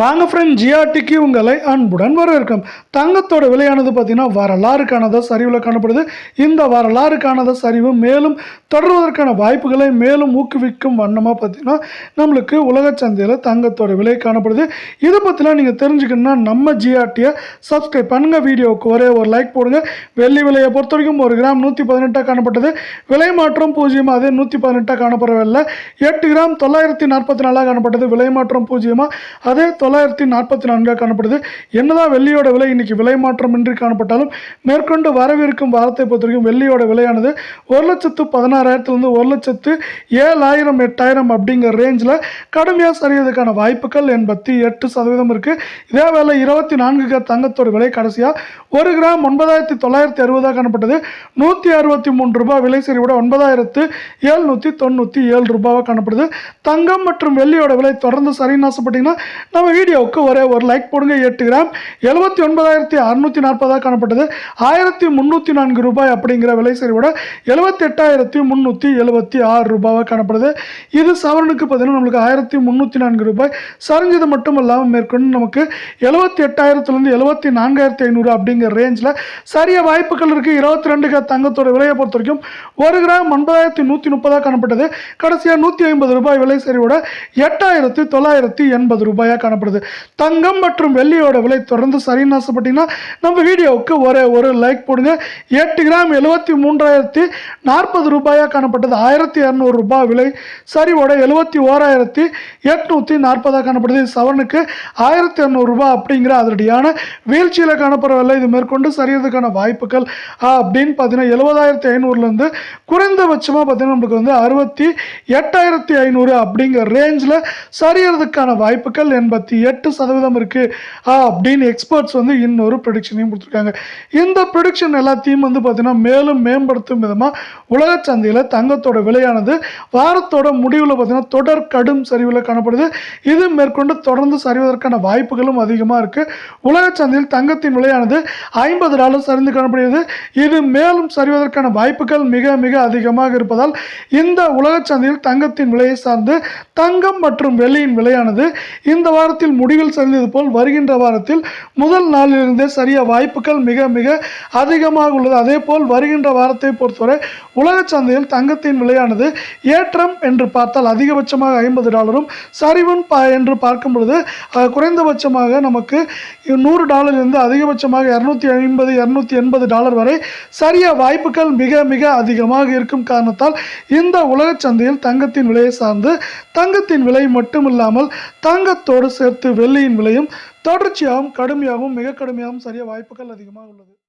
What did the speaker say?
வாங்க ஃப்ரெண்ட் ஜிஆர்டிக்கு உங்களை அன்புடன் வரவேற்கும். தங்கத்தோட விலையானது பார்த்தீங்கன்னா வரலாறுக்கானதாக சரிவில் காணப்படுது. இந்த வரலாறு சரிவு மேலும் தொடர்வதற்கான வாய்ப்புகளை மேலும் ஊக்குவிக்கும் வண்ணமாக பார்த்தீங்கன்னா நம்மளுக்கு உலக சந்தையில் தங்கத்தோட விலை காணப்படுது. இதை பற்றிலாம் நீங்கள் தெரிஞ்சுக்கணுன்னா நம்ம ஜிஆர்டியை சப்ஸ்கிரைப் பண்ணுங்கள் வீடியோவுக்கு ஒரே ஒரு லைக் போடுங்க. வெள்ளி விலையை பொறுத்த வரைக்கும் ஒரு கிராம் நூற்றி பதினெட்டாக காணப்பட்டது. விலை மாற்றம் பூஜ்ஜியம்? அதே நூற்றி பதினெட்டாக காணப்படவில்லை எட்டு கிராம் தொள்ளாயிரத்தி நாற்பத்தி நாலாக காணப்பட்டது. விலை மாற்றம் பூஜ்ஜியமாக அதே தொள்ளாயிரத்தி நாற்பத்தி நான்காக காணப்படுது. என்னதான் வெள்ளியோட விலை இன்னைக்கு விலை மாற்றம் இன்றி காணப்பட்டாலும் மேற்கொண்டு வரவிருக்கும் வாரத்தை பொறுத்த வரைக்கும் வெள்ளியோட விலையானது ஒரு லட்சத்து பதினாறாயிரத்துலேருந்து ஒரு லட்சத்து ஏழாயிரம் எட்டாயிரம் அப்படிங்கிற ரேஞ்சில் கடுமையாக சரியதுக்கான வாய்ப்புகள் எண்பத்தி எட்டு சதவீதம் இருக்குது இதே வேலை இருபத்தி நான்கு தங்கத்தோட விலை கடைசியாக ஒரு கிராம் ஒன்பதாயிரத்தி தொள்ளாயிரத்தி அறுபதாக காணப்பட்டது. நூற்றி அறுபத்தி மூன்று ரூபாய் விலை சரிவிட ஒன்பதாயிரத்து ஏழ்நூற்றி தொண்ணூற்றி ஏழு ரூபாவாக காணப்படுது. தங்கம் மற்றும் வெள்ளியோட விலை தொடர்ந்து சரின்னு ஆசைப்பட்டிங்கன்னா நம்ம வீடியோவுக்கு ஒரே ஒரு லைக் போடுங்க. எட்டு கிராம் எழுபத்தி ஒன்பதாயிரத்தி அறுநூற்றி நாற்பதாக காணப்பட்டது. ஆயிரத்தி முந்நூற்றி நான்கு ரூபாய் அப்படிங்கிற விலை சரிவிட எழுபத்தி எட்டாயிரத்தி முந்நூற்றி எழுபத்தி ஆறு ரூபாவாக காணப்படுது. இது சவரனுக்கு பார்த்தீங்கன்னா நம்மளுக்கு ஆயிரத்தி முந்நூற்றி நான்கு ரூபாய். சரிஞ்சது மட்டும் இல்லாமல் மேற்கொண்டு நமக்கு எழுபத்தி எட்டாயிரத்துலேருந்து எழுபத்தி நான்காயிரத்தி ஐநூறு அப்படிங்கிற ரேஞ்சில் சரிய வாய்ப்புகள் இருக்குது இருபத்தி ரெண்டு தங்கத்தோட விலையை பொறுத்த வரைக்கும் ஒரு கிராம் ஒன்பதாயிரத்தி நூற்றி முப்பதாக காணப்பட்டது. கடைசியாக நூற்றி ஐம்பது ரூபாய் விலை சரிவோட எட்டாயிரத்தி தொள்ளாயிரத்தி எண்பது ரூபாயாக காணப்படுது தங்கம் மற்றும் வெள்ளியோட விலை தொடர்ந்து சரின்னு ஆசைப்பட்டீங்கன்னா நம்ம வீடியோவுக்கு ஒரே ஒரு லைக் போடுங்க. எட்டு கிராம் எழுபத்தி மூன்றாயிரத்தி நாற்பது ரூபாயாக காணப்பட்டது. ஆயிரத்தி இரநூறு ரூபாய் விலை. சரிவோட எழுபத்தி ஓராயிரத்தி எட்நூற்றி நாற்பதாக காணப்படுது. சவனுக்கு சவரனுக்கு ஆயிரத்தி இரநூறு ரூபாய் அப்படிங்கிற அதனுடையான வீழ்ச்சியில் காணப்படவில்லை. இது மேற்கொண்டு சரியறதுக்கான வாய்ப்புகள் அப்படின்னு பார்த்தீங்கன்னா எழுபதாயிரத்தி ஐநூறுலேருந்து குறைந்தபட்சமாக பார்த்தீங்கன்னா நம்மளுக்கு வந்து அறுபத்தி எட்டாயிரத்தி ஐநூறு அப்படிங்கிற ரேஞ்சில் சரியறதுக்கான வாய்ப்புகள் எண்பத்தி எட்டு சதவீதம் இருக்குது அப்படின்னு எக்ஸ்பர்ட்ஸ் வந்து இன்னொரு ப்ரொடிக்ஷனையும் கொடுத்துருக்காங்க. இந்த ப்ரொடிக்ஷன் எல்லாத்தையும் வந்து பார்த்திங்கன்னா மேலும் மேம்படுத்தும் விதமாக உலக சந்தையில் தங்கத்தோட விலையானது வாரத்தோட முடிவில் பார்த்திங்கன்னா தொடர் கடும் சரிவில் காணப்படுது. இது மேற்கொண்டு தொடர்ந்து சரிவதற்கான வாய்ப்புகளும் அதிகமாக இருக்குது உலக சந்தையில் தங்கத்தின் விலையானது ஐம்பது டாலர் சரிந்து காணப்படுகிறது. இது மேலும் சரிவதற்கான வாய்ப்புகள் மிக மிக அதிகமாக இருப்பதால் இந்த உலக சந்தையில் தங்கத்தின் விலையை சார்ந்து தங்கம் மற்றும் வெள்ளியின் விலையானது இந்த வாரத்தில் முடிவில் சரிந்தது போல் வருகின்ற வாரத்தில் முதல் நாளிலிருந்தே சரிய வாய்ப்புகள் மிக மிக அதிகமாக உள்ளது. அதே போல் வருகின்ற வாரத்தை பொறுத்தவரை உலக சந்தையில் தங்கத்தின் விலையானது ஏற்றம் என்று பார்த்தால் அதிகபட்சமாக ஐம்பது டாலரும் சரிவன் பா என்று பார்க்கும் பொழுது குறைந்தபட்சமாக நமக்கு நூறு டாலரிலிருந்து அதிகபட்சமாக இரநூத்தி ஐம்பது இரநூத்தி எண்பது டாலர் வரை சரிய வாய்ப்புகள் மிக மிக அதிகமாக இருக்கும் காரணத்தால் இந்த உலக சந்தையில் தங்கத்தின் விலையை சார்ந்து தங்கத்தின் விலை மட்டுமில்லாமல் தங்கத்தோடு சேர்த்து வெள்ளியின் விலையும் தொடர்ச்சியாகவும் கடுமையாகவும் மிக கடுமையாகவும் சரிய வாய்ப்புகள் அதிகமாக உள்ளது.